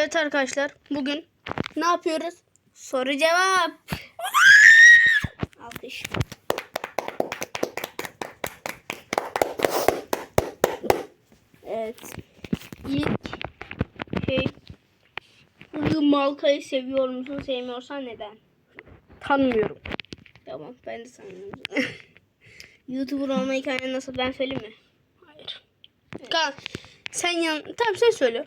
Evet arkadaşlar bugün ne yapıyoruz? Soru cevap. Alkış. Evet. İlk şey Malka'yı seviyor musun? Sevmiyorsan neden? Tanımıyorum. Tamam ben de sanmıyorum. YouTuber olma hikayen nasıl ben söyleyeyim mi? Hayır. Ka sen yan tamam sen söyle.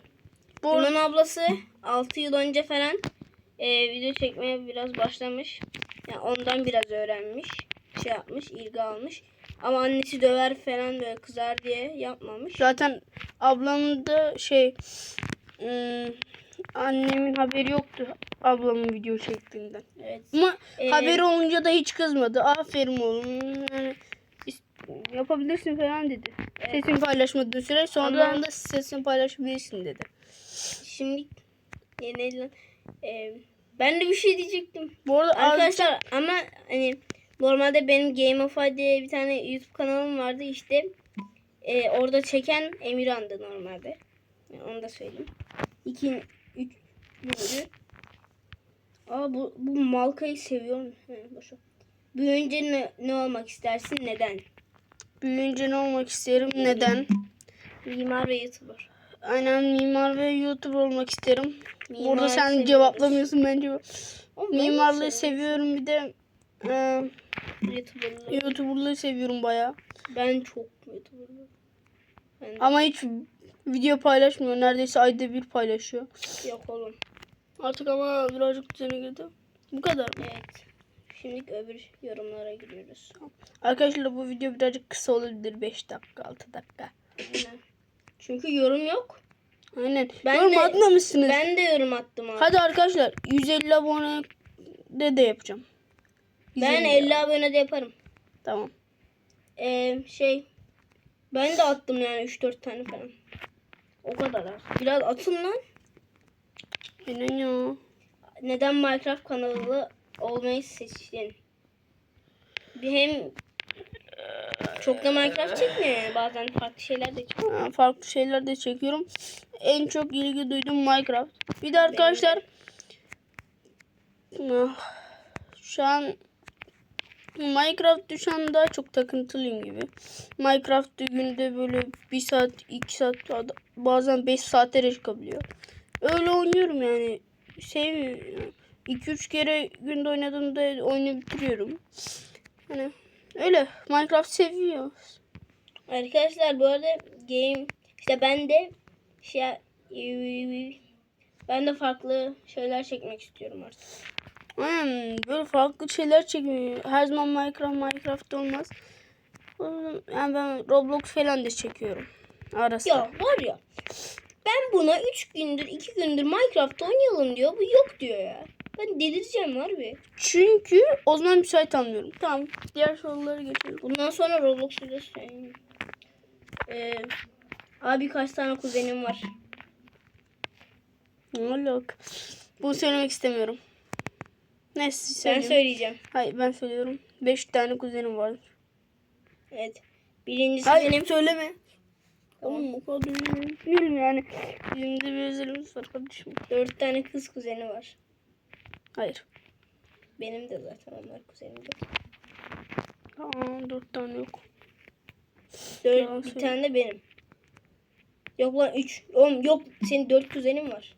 Bunun ablası 6 yıl önce falan e, video çekmeye biraz başlamış. Yani ondan biraz öğrenmiş. Şey yapmış, ilgi almış. Ama annesi döver falan böyle kızar diye yapmamış. Zaten ablamın da şey ım, annemin haberi yoktu ablamın video çektiğinden. Evet. Ama Ee, haberi olunca da hiç kızmadı. Aferin oğlum. Yani yapabilirsin falan dedi. Sesini paylaşmadığın süre sonradan da sesini paylaşabilirsin dedi. Şimdi lan. E, ben de bir şey diyecektim. Bu arada Arkadaşlar ama hani normalde benim Game of Eye diye bir tane YouTube kanalım vardı işte e, orada çeken Emirhan'dı normalde. Yani onu da söyleyeyim. İki, üç, üçüncü. Aa bu, bu Malka'yı seviyorum. He, boşver. Büyüyünce ne, ne olmak istersin? Neden? büyüyünce ne olmak isterim? Neden? Mimar ve YouTuber. Aynen mimar ve YouTuber olmak isterim. Mimar Burada sen seviyoruz. cevaplamıyorsun ben de Mimarlığı seviyorum. bir de e, YouTuber'lığı. YouTuber'lığı seviyorum bayağı. Ben çok YouTuber'lığı. Ben Ama hiç video paylaşmıyor. Neredeyse ayda bir paylaşıyor. yok oğlum. Artık ama birazcık düzene girdi. Bu kadar mı? Evet. Şimdi öbür yorumlara giriyoruz. Arkadaşlar bu video birazcık kısa olabilir. 5 dakika 6 dakika. Aynen. Çünkü yorum yok. Aynen. Ben Yorum de- atmamışsınız. Ben de yorum attım abi. Hadi arkadaşlar 150 abone de de yapacağım. ben 150 50 abone de yaparım. Tamam. Ee, şey ben de attım yani 3-4 tane falan. O kadar az. Biraz atın lan. Aynen ya. Neden Minecraft kanalı olmayı seçtin? Bir hem çok da Minecraft çekmiyor bazen farklı şeyler de çekiyor. Ha, Farklı şeyler de çekiyorum. En çok ilgi duydum Minecraft. Bir de arkadaşlar Ah, şu an Minecraft şu an daha çok takıntılıyım gibi. Minecraft'ta günde böyle bir saat, iki saat, bazen 5 saatlere çıkabiliyor. Öyle oynuyorum yani. Sevmiyorum. 2-3 kere günde oynadığımda oyunu bitiriyorum. Hani öyle. Minecraft seviyor. Arkadaşlar bu arada game işte ben de şey ben de farklı şeyler çekmek istiyorum artık. Aynen böyle farklı şeyler çekiyor. Her zaman Minecraft Minecraft olmaz. Yani ben Roblox falan da çekiyorum. Arası. Ya var ya ben buna 3 gündür 2 gündür Minecraft oynayalım diyor. Bu yok diyor ya. Ben delireceğim harbi. Çünkü o zaman müsait almıyorum. Tamam. Diğer soruları geçelim. Bundan sonra Roblox videosu çekeyim. Ee, abi kaç tane kuzenim var? Ne alaka? Bunu söylemek istemiyorum. Neyse Ben söyleyeyim. söyleyeceğim. Hayır ben söylüyorum. 5 tane kuzenim var. Evet. Birincisi Hayır benim. söyleme. Tamam. Oğlum o kadar değilim yani. Bizim de bir özelimiz var kardeşim. 4 tane kız kuzeni var. Hayır. Benim de zaten onlar kuzenim de. Aa, 4 tane yok. 4, Yalan bir söyle. tane de benim. Yok lan 3. Oğlum yok senin 4 kuzenin var.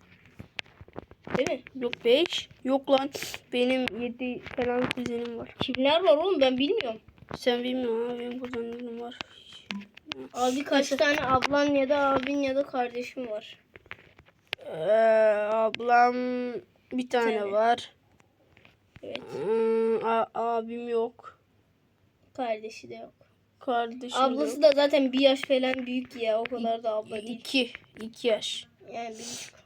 Değil mi? Yok 5. Yok lan. Benim 7 falan kuzenim var. Kimler var oğlum ben bilmiyorum. Sen bilmiyorsun ha benim kuzenlerim var. Abi kaç tane ablan ya da abin ya da kardeşim var. Ee, ablam bir tane tane. var. Evet. Hmm, abim yok. Kardeşi de yok. Kardeşim Ablası yok. da zaten bir yaş falan büyük ya. O kadar da abla değil. 2. 2 yaş. Yani buçuk.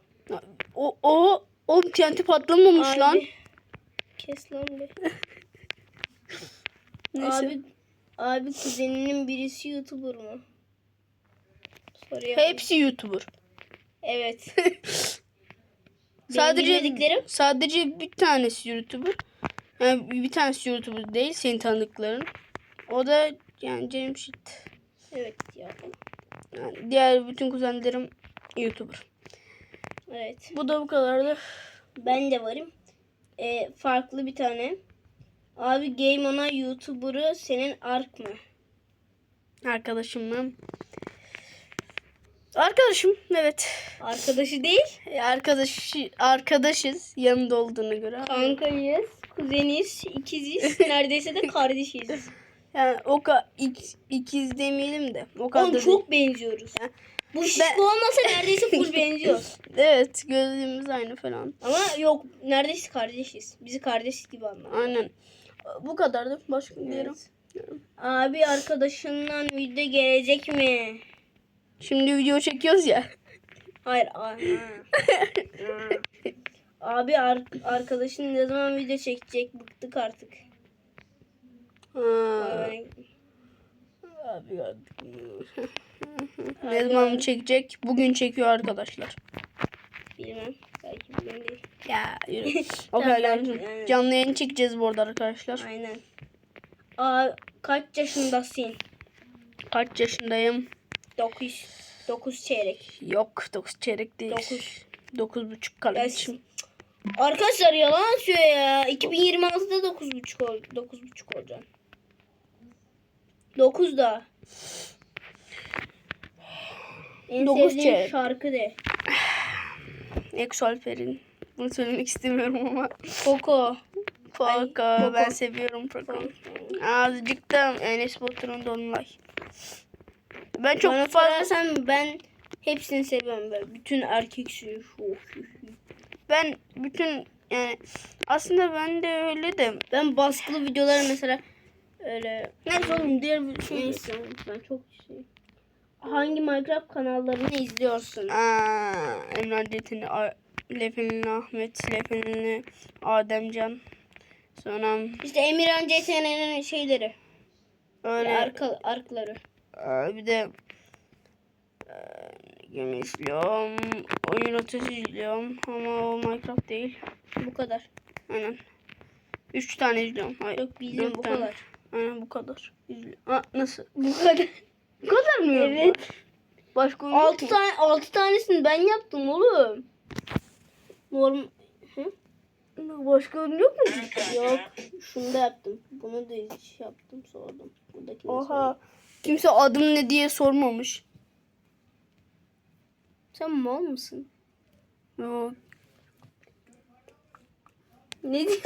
O o o TNT patlamamış Abi, lan. Kes lan be. Neyse. Abi, abi kuzeninin birisi YouTuber mu? Soruya. Hepsi YouTuber. Evet. Sadece sadece bir tanesi YouTuber. Yani bir tanesi YouTuber değil senin tanıdıkların. O da yani Cemşit. Evet ya. Yani diğer bütün kuzenlerim YouTuber. Evet. Bu da bu kadardı. Ben de varım. Ee, farklı bir tane. Abi Game On'a YouTuber'ı senin Ark mı? Arkadaşım ben. Arkadaşım evet. Arkadaşı değil. E, Arkadaş, arkadaşız yanında olduğunu göre. Kankayız, kuzeniz, ikiziz, neredeyse de kardeşiz. Yani o ka ik- ikiz demeyelim de. O kadar Oğlum çok benziyoruz. Bu şişko olmasa neredeyse full benziyor. Evet gözlüğümüz aynı falan. Ama yok neredeyse kardeşiz. Bizi kardeş gibi anlar. Aynen. Bu kadardı. Başka ne diyelim. Abi arkadaşından video gelecek mi? Şimdi video çekiyoruz ya. Hayır. Abi ar- arkadaşın ne zaman video çekecek? Bıktık artık. Ha. Ay, Abi gördük. ne zaman çekecek? Bugün çekiyor arkadaşlar. Bilmem. Belki bugün değil. Ya yürü. o kadar. Canlı yayın çekeceğiz bu arada arkadaşlar. Aynen. Aa, kaç yaşındasın? Kaç yaşındayım? 9. 9 çeyrek. Yok 9 çeyrek değil. Dokuz. 9 buçuk kardeşim. Arkadaşlar yalan söylüyor ya. 2026'da 9.5 ol 9.5 olacağım. 9 da. En Dokuz sevdiğin çeyrek. şarkı de. Eksu Alper'in. Bunu söylemek istemiyorum ama. Poco. Poco. Ben seviyorum Poco. Azıcık da Enes Batur'un Dolunay. Ben çok Bana fazla sorarsan ben hepsini seviyorum böyle. Bütün erkek suyu. ben bütün yani aslında ben de öyle de Ben baskılı videoları mesela öyle neyse oğlum diğer şey istiyorum ben çok şey. Hangi Minecraft kanallarını izliyorsun? aa, Emrah Cetin, A- Lefenli Ahmet, Lefenli Ademcan. Sonra İşte Emirhan CTN'nin şeyleri. öyle Arka, arkları. Aa, bir de game izliyorum. Oyun rotası izliyorum ama o Minecraft değil. Bu kadar. Aynen. Üç tane izliyorum. Hayır. Yok bildiğim bu tane. kadar. Aynen bu kadar. İzliyorum. Aa, nasıl? Bu kadar. Bu kadar mı? yok? Evet. Başka oyun yok 6 mu? tane 6 tanesini ben yaptım oğlum. Norm Hı? Başka oyun yok mu? Yok. Şunu da yaptım. Bunu da yaptım sordum. Buradakini sordum. Oha. Kimse adım ne diye sormamış. Sen mal mısın? Yok. Ne diyor?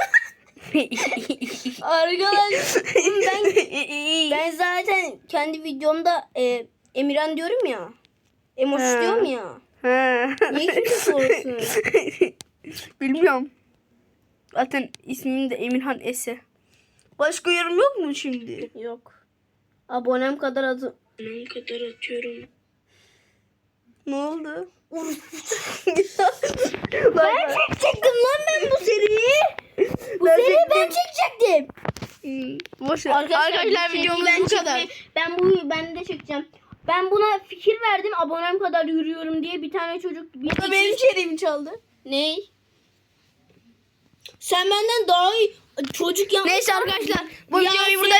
Arkadaş ben ben zaten kendi videomda e, Emirhan diyorum ya. Emoş diyorum ya. Ha. Niye kimse sorsun? Bilmiyorum. Zaten ismim de Emirhan Ese. Başka yorum yok mu şimdi? Yok. Abonem kadar adı. Ne kadar atıyorum. Ne oldu? Ben çekecektim lan ben bu seriyi. Bu Ben seriyi ben çekecektim. Hmm, Boş ver. Arkadaşlar, seriyi videomuz ben bu kadar. çekme- Ben bu ben de çekeceğim. Ben buna fikir verdim. Abonem kadar yürüyorum diye bir tane çocuk bir Bu da benim içeriğimi çaldı. Ney? Sen benden daha iyi çocuk yapmışsın. Neyse arkadaşlar bu Ya videoyu burada